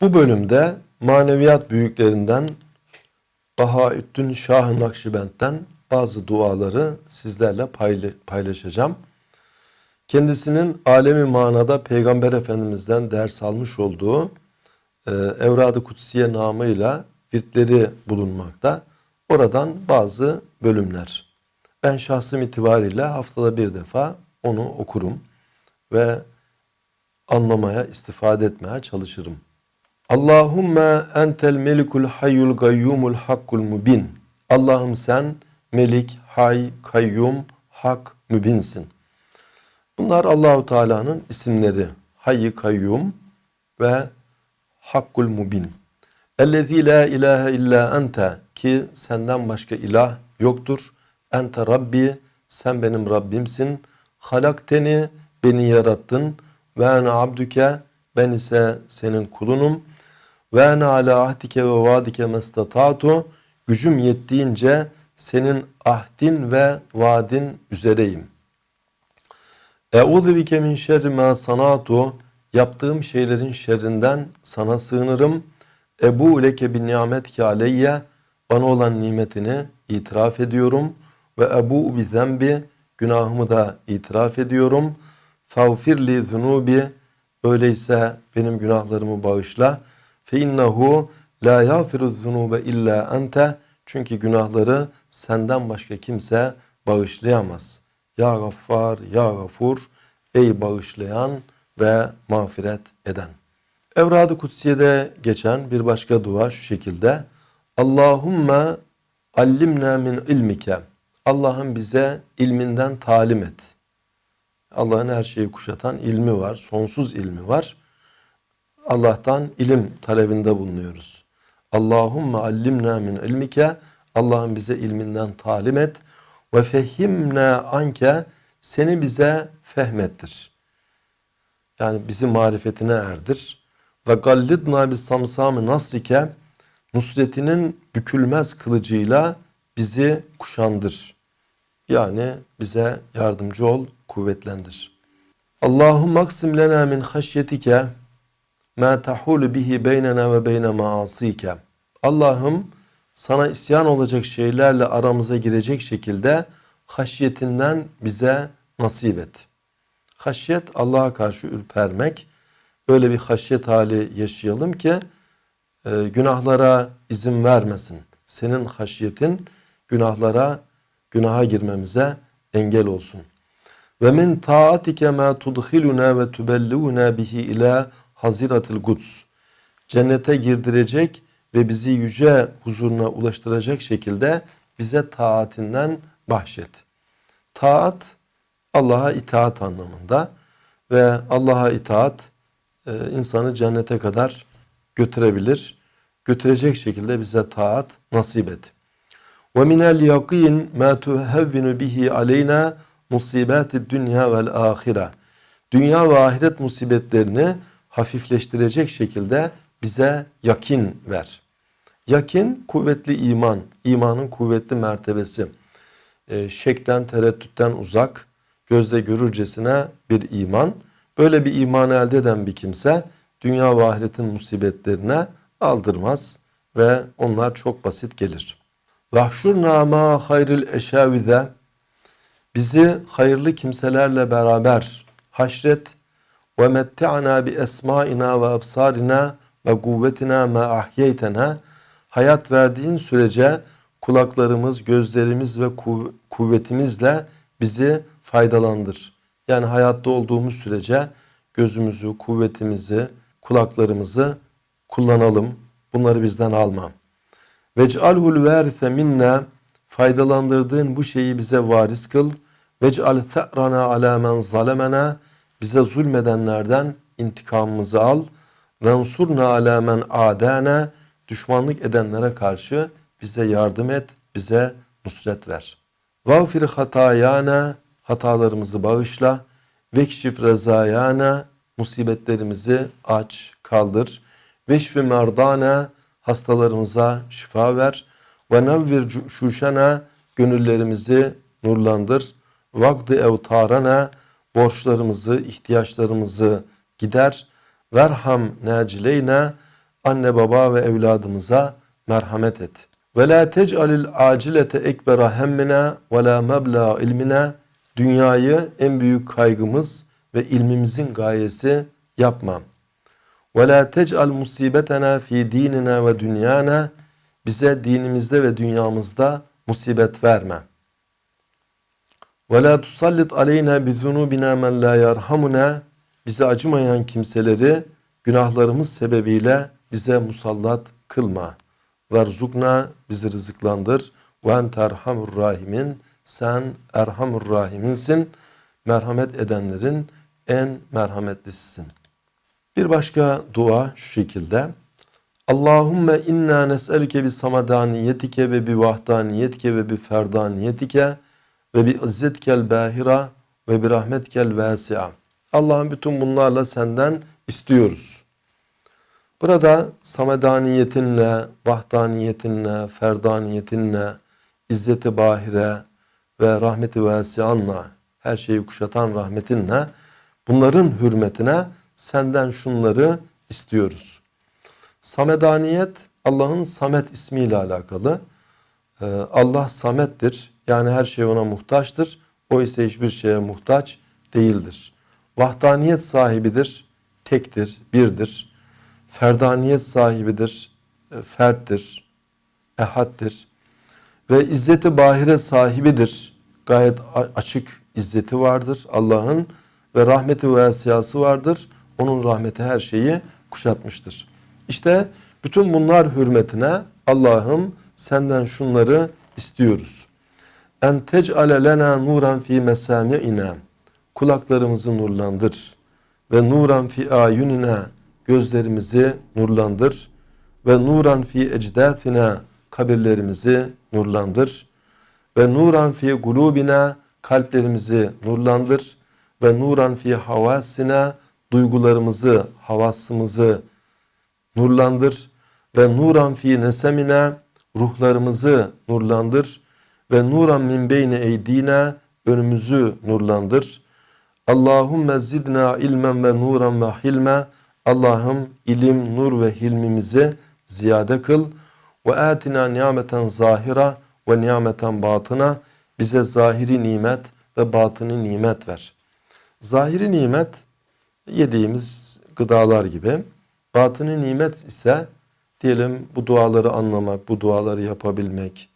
Bu bölümde maneviyat büyüklerinden Bahaüddin Şah-ı Nakşibend'den bazı duaları sizlerle payla- paylaşacağım. Kendisinin alemi manada Peygamber Efendimiz'den ders almış olduğu e, Evrad-ı Kutsiye namıyla virtleri bulunmakta. Oradan bazı bölümler. Ben şahsım itibariyle haftada bir defa onu okurum ve anlamaya, istifade etmeye çalışırım. Allahümme entel melikul hayyul gayyumul hakkul mubin. Allah'ım sen melik, hay, kayyum, hak, mübinsin. Bunlar Allahu Teala'nın isimleri. Hayy, kayyum ve hakkul mubin. Ellezî la ilahe illa ente ki senden başka ilah yoktur. Ente Rabbi sen benim Rabbimsin. Halakteni beni yarattın ve ene abdüke ben ise senin kulunum. Ve ene ala ahdike ve vaadike mestatatu gücüm yettiğince senin ahdin ve vaadin üzereyim. Eûzu bike min şerri ma sanatu yaptığım şeylerin şerrinden sana sığınırım. Ebu leke bin nimetke aleyye bana olan nimetini itiraf ediyorum ve ebu bi zembi günahımı da itiraf ediyorum. Fağfirli zunubi öyleyse benim günahlarımı bağışla. Fe la yafiru zunube illa ente çünkü günahları senden başka kimse bağışlayamaz. Ya Gaffar, Ya Gafur, ey bağışlayan ve mağfiret eden. Evrad-ı Kutsiye'de geçen bir başka dua şu şekilde. Allahümme allimna min ilmike. Allah'ım bize ilminden talim et. Allah'ın her şeyi kuşatan ilmi var, sonsuz ilmi var. Allah'tan ilim talebinde bulunuyoruz. Allahümme allimna min ilmike. Allah'ım bize ilminden talim et. Ve fehimna anke. Seni bize fehmettir. Yani bizi marifetine erdir. Ve gallidna bis samsamı nasrike. Nusretinin bükülmez kılıcıyla bizi kuşandır. Yani bize yardımcı ol, kuvvetlendir. Allahümme aksim lena min haşyetike ma tahulu bihi beynena ve beyne maasike. Allah'ım sana isyan olacak şeylerle aramıza girecek şekilde haşyetinden bize nasip et. Haşyet Allah'a karşı ürpermek. Böyle bir haşyet hali yaşayalım ki e, günahlara izin vermesin. Senin haşyetin günahlara, günaha girmemize engel olsun. Ve min taatike ma tudkhiluna ve tubellighuna bihi ila haziratil guds. Cennete girdirecek ve bizi yüce huzuruna ulaştıracak şekilde bize taatinden bahşet. Taat Allah'a itaat anlamında ve Allah'a itaat e, insanı cennete kadar götürebilir. Götürecek şekilde bize taat nasip et. Ve minel yakin ma tuhevvinu bihi aleyna musibati dünya vel ahire. Dünya ve ahiret musibetlerini hafifleştirecek şekilde bize yakin ver. Yakin kuvvetli iman, imanın kuvvetli mertebesi. E, şekten, tereddütten uzak, gözle görürcesine bir iman. Böyle bir iman elde eden bir kimse dünya ve ahiretin musibetlerine aldırmaz ve onlar çok basit gelir. Vahşurna ma hayril eşavide bizi hayırlı kimselerle beraber haşret ve mette'ana bi esmaina ve absarina ve kuvvetina ma ahyeytena hayat verdiğin sürece kulaklarımız, gözlerimiz ve kuv- kuvvetimizle bizi faydalandır. Yani hayatta olduğumuz sürece gözümüzü, kuvvetimizi, kulaklarımızı kullanalım. Bunları bizden alma. Vec'alhul verise minna faydalandırdığın bu şeyi bize varis kıl. Vec'al the'rana ala men zalemena bize zulmedenlerden intikamımızı al. Vensurna ala men adana düşmanlık edenlere karşı bize yardım et, bize nusret ver. Vağfir hatayana hatalarımızı bağışla. Vekşif rezayana musibetlerimizi aç, kaldır. Veşfi merdana hastalarımıza şifa ver. Ve nevvir şuşana gönüllerimizi nurlandır. Vakdi evtarana borçlarımızı, ihtiyaçlarımızı gider. Verham necileyne anne baba ve evladımıza merhamet et. Ve la tec'alil acilete ekbera hemmina ve la mebla ilmina dünyayı en büyük kaygımız ve ilmimizin gayesi yapma. Ve la tec'al musibetena fi dinina ve dünyana bize dinimizde ve dünyamızda musibet verme. Ve la tusallit aleyna bi zunubina men la yerhamuna bize acımayan kimseleri günahlarımız sebebiyle bize musallat kılma. Verzukna bizi rızıklandır. Ve ente rahimin sen erhamur rahiminsin. Merhamet edenlerin en merhametlisisin. Bir başka dua şu şekilde. Allahümme inna nes'eluke bi samadaniyetike ve bi vahdaniyetike ve bi ferdaniyetike ve bi izzetkel bahira ve bi rahmetkel vasi'a. Allah'ım bütün bunlarla senden istiyoruz. Burada samedaniyetinle, vahdaniyetinle, ferdaniyetinle, izzeti bahire ve rahmeti vasianla, her şeyi kuşatan rahmetinle, bunların hürmetine senden şunları istiyoruz. Samedaniyet Allah'ın Samet ismiyle alakalı. Ee, Allah Samet'tir. Yani her şey ona muhtaçtır. O ise hiçbir şeye muhtaç değildir. Vahdaniyet sahibidir. Tektir, birdir. Ferdaniyet sahibidir. e, Ferttir. Ehaddir. Ve izzeti bahire sahibidir. Gayet açık izzeti vardır Allah'ın ve rahmeti vesiyası vardır. Onun rahmeti her şeyi kuşatmıştır. İşte bütün bunlar hürmetine Allah'ım senden şunları istiyoruz. En tec'ale lena nuran fi mesami'ina kulaklarımızı nurlandır ve nuran fi ayunina gözlerimizi nurlandır ve nuran fi ecdathina kabirlerimizi nurlandır ve nuran fi gulubina kalplerimizi nurlandır ve nuran fi havasina duygularımızı, havasımızı nurlandır ve nuran fi nesemina ruhlarımızı nurlandır ve nuran min beyni eydina önümüzü nurlandır. Allahümme zidna ilmen ve nuran ve hilme Allah'ım ilim, nur ve hilmimizi ziyade kıl. Ve atina nimeten zahira ve nimeten batına bize zahiri nimet ve batını nimet ver. Zahiri nimet yediğimiz gıdalar gibi. Batını nimet ise diyelim bu duaları anlamak, bu duaları yapabilmek,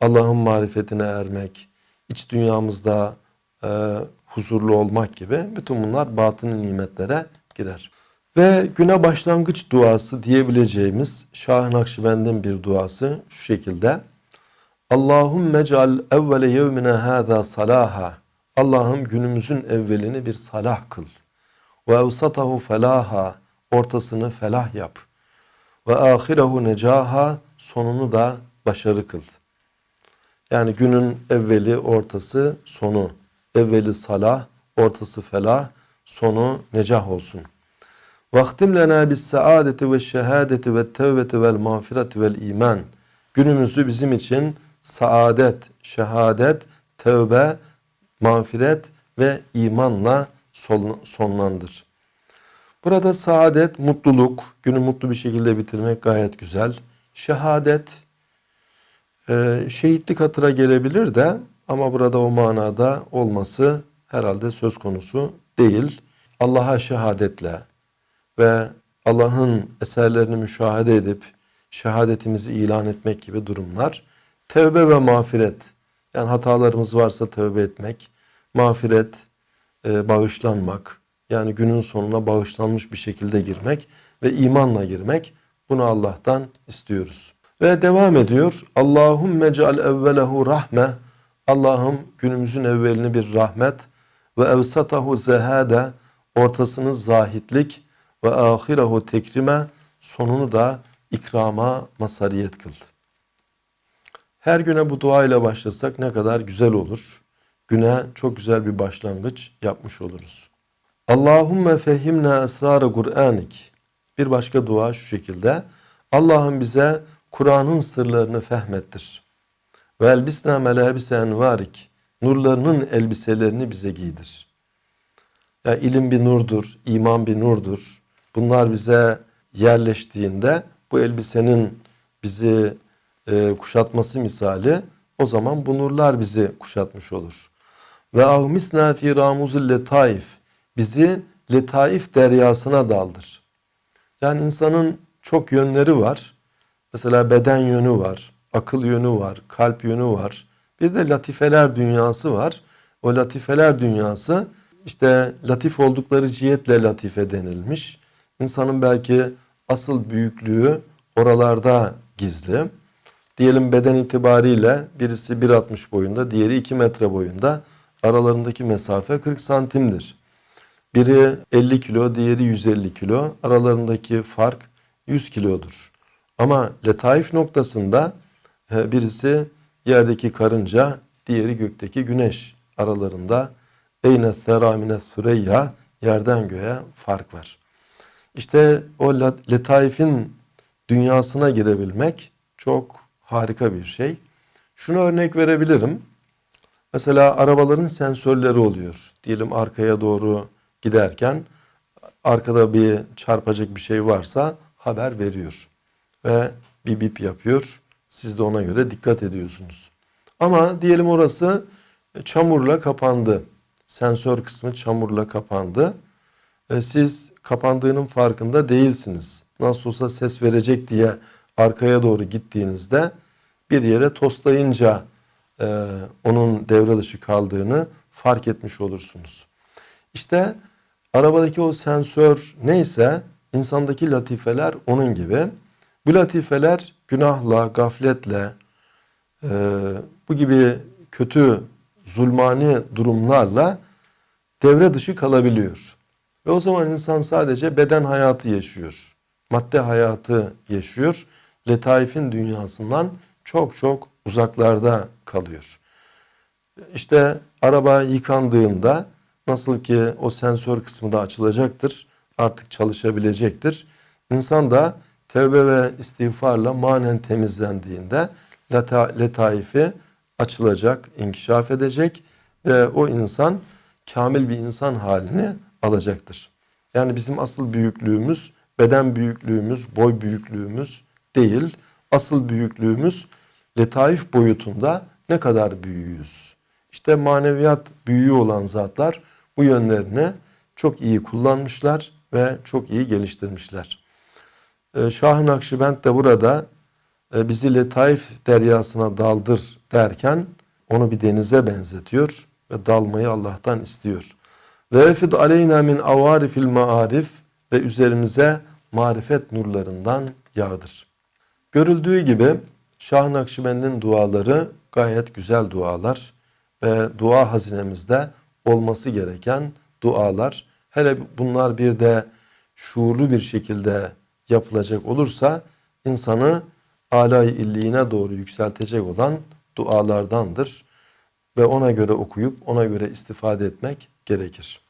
Allah'ın marifetine ermek, iç dünyamızda e, huzurlu olmak gibi bütün bunlar batını nimetlere girer. Ve güne başlangıç duası diyebileceğimiz Şah-ı Nakşibend'in bir duası şu şekilde. Allahümme cal evvele yevmine hâzâ salaha. Allah'ım günümüzün evvelini bir salah kıl. Ve evsatahu felaha. Ortasını felah yap. Ve ahirehu necaha. Sonunu da başarı kıl. Yani günün evveli, ortası, sonu. Evveli salah, ortası felah, sonu necah olsun. Vaktim lena bis saadeti ve şehadeti ve tevbeti vel mağfireti vel iman. Günümüzü bizim için saadet, şehadet, tevbe, mağfiret ve imanla son- sonlandır. Burada saadet, mutluluk, günü mutlu bir şekilde bitirmek gayet güzel. Şehadet, e, şehitlik hatıra gelebilir de ama burada o manada olması herhalde söz konusu değil. Allah'a şehadetle ve Allah'ın eserlerini müşahede edip şehadetimizi ilan etmek gibi durumlar. Tevbe ve mağfiret. Yani hatalarımız varsa tövbe etmek. Mağfiret, e, bağışlanmak. Yani günün sonuna bağışlanmış bir şekilde girmek ve imanla girmek. Bunu Allah'tan istiyoruz. Ve devam ediyor. Allahümme ceal evvelehu rahme. Allah'ım günümüzün evvelini bir rahmet ve evsatahu zehade ortasını zahitlik ve ahirehu tekrime sonunu da ikrama masariyet kıl. Her güne bu dua ile başlasak ne kadar güzel olur. Güne çok güzel bir başlangıç yapmış oluruz. Allahümme fehimna esrarı Kur'anik. Bir başka dua şu şekilde. Allah'ım bize Kur'an'ın sırlarını fehmettir. Ve elbisna melabise envarik. Nurlarının elbiselerini bize giydir. Ya ilim bir nurdur, iman bir nurdur. Bunlar bize yerleştiğinde bu elbisenin bizi e, kuşatması misali o zaman bu nurlar bizi kuşatmış olur. Ve ahmisna fi ramuzil letaif bizi letaif deryasına daldır. Yani insanın çok yönleri var. Mesela beden yönü var, akıl yönü var, kalp yönü var. Bir de latifeler dünyası var. O latifeler dünyası işte latif oldukları cihetle latife denilmiş. İnsanın belki asıl büyüklüğü oralarda gizli. Diyelim beden itibariyle birisi 1.60 boyunda, diğeri 2 metre boyunda. Aralarındaki mesafe 40 santimdir. Biri 50 kilo, diğeri 150 kilo. Aralarındaki fark 100 kilodur. Ama letaif noktasında e, birisi yerdeki karınca, diğeri gökteki güneş aralarında eyne theramine süreyya yerden göğe fark var. İşte o letaifin dünyasına girebilmek çok harika bir şey. Şunu örnek verebilirim. Mesela arabaların sensörleri oluyor. Diyelim arkaya doğru giderken arkada bir çarpacak bir şey varsa haber veriyor. Ve bir bip yapıyor. Siz de ona göre dikkat ediyorsunuz. Ama diyelim orası çamurla kapandı. Sensör kısmı çamurla kapandı. E, Siz kapandığının farkında değilsiniz. Nasıl olsa ses verecek diye arkaya doğru gittiğinizde bir yere toslayınca e, onun devre dışı kaldığını fark etmiş olursunuz. İşte arabadaki o sensör neyse insandaki latifeler onun gibi. Bu latifeler günahla, gafletle, e, bu gibi kötü zulmani durumlarla devre dışı kalabiliyor. Ve o zaman insan sadece beden hayatı yaşıyor. Madde hayatı yaşıyor. Letaifin dünyasından çok çok uzaklarda kalıyor. İşte araba yıkandığında nasıl ki o sensör kısmı da açılacaktır. Artık çalışabilecektir. İnsan da tevbe ve istiğfarla manen temizlendiğinde leta, letaifi açılacak, inkişaf edecek ve o insan kamil bir insan halini alacaktır. Yani bizim asıl büyüklüğümüz beden büyüklüğümüz, boy büyüklüğümüz değil. Asıl büyüklüğümüz letaif boyutunda ne kadar büyüğüz. İşte maneviyat büyüğü olan zatlar bu yönlerini çok iyi kullanmışlar ve çok iyi geliştirmişler. Ee, Şah-ı Nakşibend de burada e, bizi letaif deryasına daldır derken onu bir denize benzetiyor ve dalmayı Allah'tan istiyor. Ve efid aleyna min avarifil maarif ve üzerimize marifet nurlarından yağdır. Görüldüğü gibi Şah Nakşibend'in duaları gayet güzel dualar ve dua hazinemizde olması gereken dualar. Hele bunlar bir de şuurlu bir şekilde yapılacak olursa insanı alay illiğine doğru yükseltecek olan dualardandır ve ona göre okuyup ona göre istifade etmek gerekir.